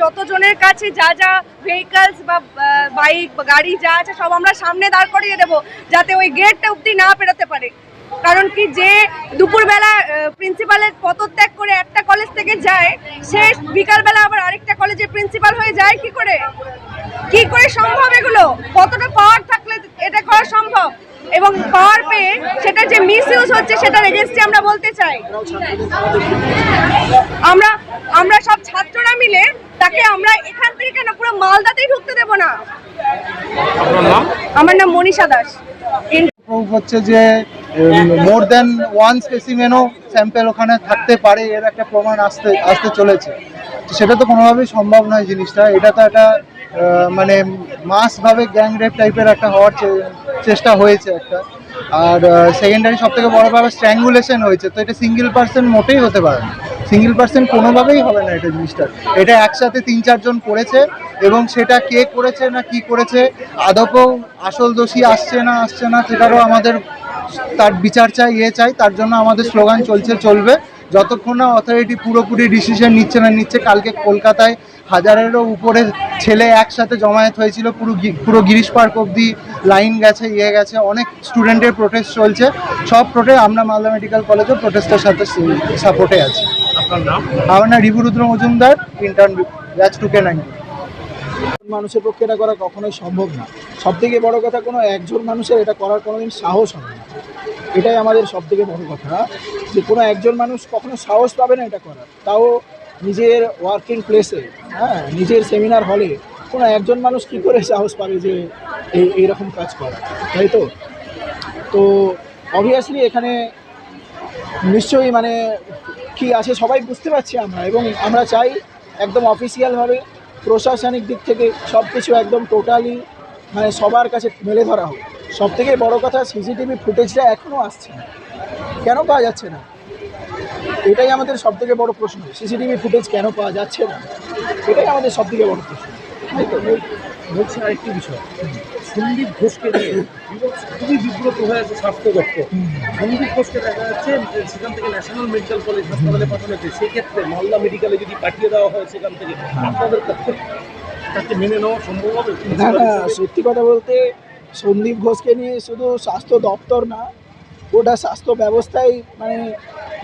যতজনের কাছে যা যা ভেহিকলস বা বাইক বা গাড়ি যা আছে সব আমরা সামনে দাঁড় করিয়ে দেবো, যাতে ওই গেটটা অবধি না পেরোতে পারে। কারণ কি যে দুপুরবেলা প্রিন্সিপালের পদত্যাগ করে একটা কলেজ থেকে যায়, সে বিকালবেলা আবার আরেকটা কলেজে প্রিন্সিপাল হয়ে যায় কি করে? কি করে সম্ভব এগুলো? কতটা পাওয়ার থাকলে এটা করা সম্ভব? এবং পাওয়ার পেয়ে সেটা যে মিস ইউজ হচ্ছে সেটার এগেনস্টে আমরা বলতে চাই। আমরা আমরা সব ছাত্ররা মিলে তাকে আমরা এখান থেকে কেন? পুরো মালদাতেই ঢুকতে দেব না। আমার নাম মনীষা দাস। হচ্ছে যে মোর দেন ওয়ান স্পেসিমেনও স্যাম্পেল ওখানে থাকতে পারে এর একটা প্রমাণ আসতে আসতে চলেছে। তো সেটা তো কোনোভাবেই সম্ভব নয় জিনিসটা। এটা তো একটা আহ, মানে মাসভাবে গ্যাং রেপ টাইপের একটা হওয়ার চে- চেষ্টা হয়েছে একটা। আর সেকেন্ডারি সব থেকে বড় ব্যাপার স্ট্র্যাঙ্গুলেশন হয়েছে। তো এটা সিঙ্গেল পার্সন মোটেই হতে পারে না। সিঙ্গেল পার্সন কোনোভাবেই হবে না এটা জিনিসটা। এটা একসাথে তিন চারজন করেছে এবং সেটা কে করেছে না কি করেছে, আদপেও আসল দোষী আসছে না আসছে না, সেটারও আমাদের তার বিচার চাই ইয়ে চাই, তার জন্য আমাদের স্লোগান চলছে, চলবে। যতক্ষণ না অথরিটি পুরোপুরি ডিসিশন নিচ্ছে না নিচ্ছে কালকে কলকাতায়। হাজারেরও উপরে ছেলে একসাথে জমায়েত হয়েছিল পুরো গি- পুরো গিরিশ পার্ক অবধি লাইন গেছে ইয়ে গেছে অনেক স্টুডেন্টের প্রোটেস্ট চলছে। সব প্রোটে আমরা মালদা মেডিকেল কলেজও প্রোটেস্টের সাথে সাপোর্টে আছি। আপনার নাম? আমার নাম রিবুরুদ্র মজুমদার ইন্টার্ন ব্যাচ টু কে নাইনটি মানুষের পক্ষে এটা করা কখনোই সম্ভব না। সব থেকে বড় কথা কোনো একজন মানুষের এটা করার কোনোদিন সাহস হবে না। এটাই আমাদের সব থেকে বড় কথা, যে কোনো একজন মানুষ কখনো সাহস পাবে না এটা করার। তাও নিজের ওয়ার্কিং প্লেসে হ্যাঁ নিজের সেমিনার হলে কোনো একজন মানুষ কি করে সাহস পাবে যে এই, এইরকম কাজ করা? তাই তো? তো অবভিয়াসলি এখানে নিশ্চয়ই মানে কি আছে সবাই বুঝতে পারছি আমরা, এবং আমরা চাই একদম অফিসিয়ালভাবে প্রশাসনিক দিক থেকে সব কিছু একদম টোটালি মানে সবার কাছে মেলে ধরা হোক। সব থেকে বড় কথা সিসিটিভি ফুটেজটা এখনও আসছে না। কেন পাওয়া যাচ্ছে না? এটাই আমাদের সব থেকে বড় প্রশ্ন। সিসিটিভি ফুটেজ কেন পাওয়া যাচ্ছে না? এটাই আমাদের সব থেকে বড় প্রশ্ন। বলছি আরেকটি বিষয়। সন্দীপ ঘোষকে নিয়ে খুবই বিব্রত হয়ে আছে স্বাস্থ্য দপ্তর। সন্দীপ ঘোষকে দেখা যাচ্ছে সেখান থেকে ন্যাশনাল মেডিকেল কলেজ হাসপাতালে পাঠানো হয়েছে। সেক্ষেত্রে মালদা মেডিকেলে যদি পাঠিয়ে দেওয়া হয় সেখান থেকে আপনাদের পক্ষে তাকে মেনে নেওয়া সম্ভব হবে? না সত্যি কথা বলতে সন্দীপ ঘোষকে নিয়ে শুধু স্বাস্থ্য দপ্তর না, গোটা স্বাস্থ্য ব্যবস্থাই মানে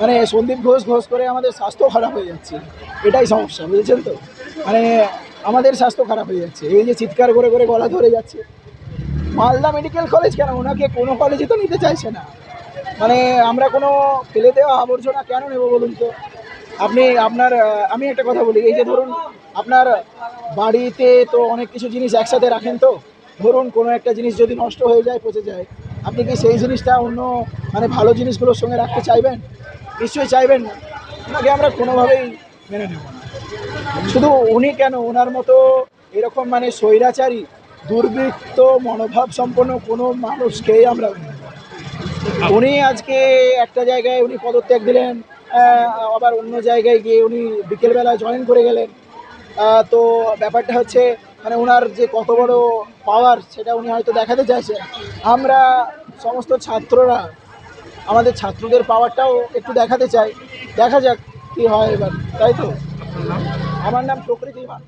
মানে সন্দীপ ঘোষ ঘোষ করে আমাদের স্বাস্থ্য খারাপ হয়ে যাচ্ছে। এটাই সমস্যা, বুঝেছেন তো? মানে আমাদের স্বাস্থ্য খারাপ হয়ে যাচ্ছে। এই যে চিৎকার করে করে গলা ধরে যাচ্ছে। মালদা মেডিকেল কলেজ কেন? ওনাকে কোনো কলেজে তো নিতে চাইছে না। মানে আমরা কোনো ফেলে দেওয়া আবর্জনা কেন নেব বলুন তো? আপনি, আপনার, আমি একটা কথা বলি। এই যে ধরুন, আপনার বাড়িতে তো অনেক কিছু জিনিস একসাথে রাখেন তো? ধরুন কোনো একটা জিনিস যদি নষ্ট হয়ে যায়, পচে যায়, আপনি কি সেই জিনিসটা অন্য মানে ভালো জিনিসগুলোর সঙ্গে রাখতে চাইবেন? নিশ্চয়ই চাইবেন না। ওনাকে আমরা কোনোভাবেই মেনে নেব না। শুধু উনি কেন? ওনার মতো এরকম মানে স্বৈরাচারী, দুর্বৃত্ত, মনোভাব সম্পন্ন কোনো মানুষকেই আমরা। উনি আজকে একটা জায়গায় উনি পদত্যাগ দিলেন আবার অন্য জায়গায় গিয়ে উনি বিকেলবেলা জয়েন করে গেলেন। তো ব্যাপারটা হচ্ছে মানে ওনার যে কত বড় পাওয়ার সেটা উনি হয়তো দেখাতে চাইছেন। আমরা সমস্ত ছাত্ররা আমাদের ছাত্রদের পাওয়ারটাও একটু দেখাতে চাই। দেখা যাক কী হয় এবার, তাই তো? আমার নাম প্রকৃতি মা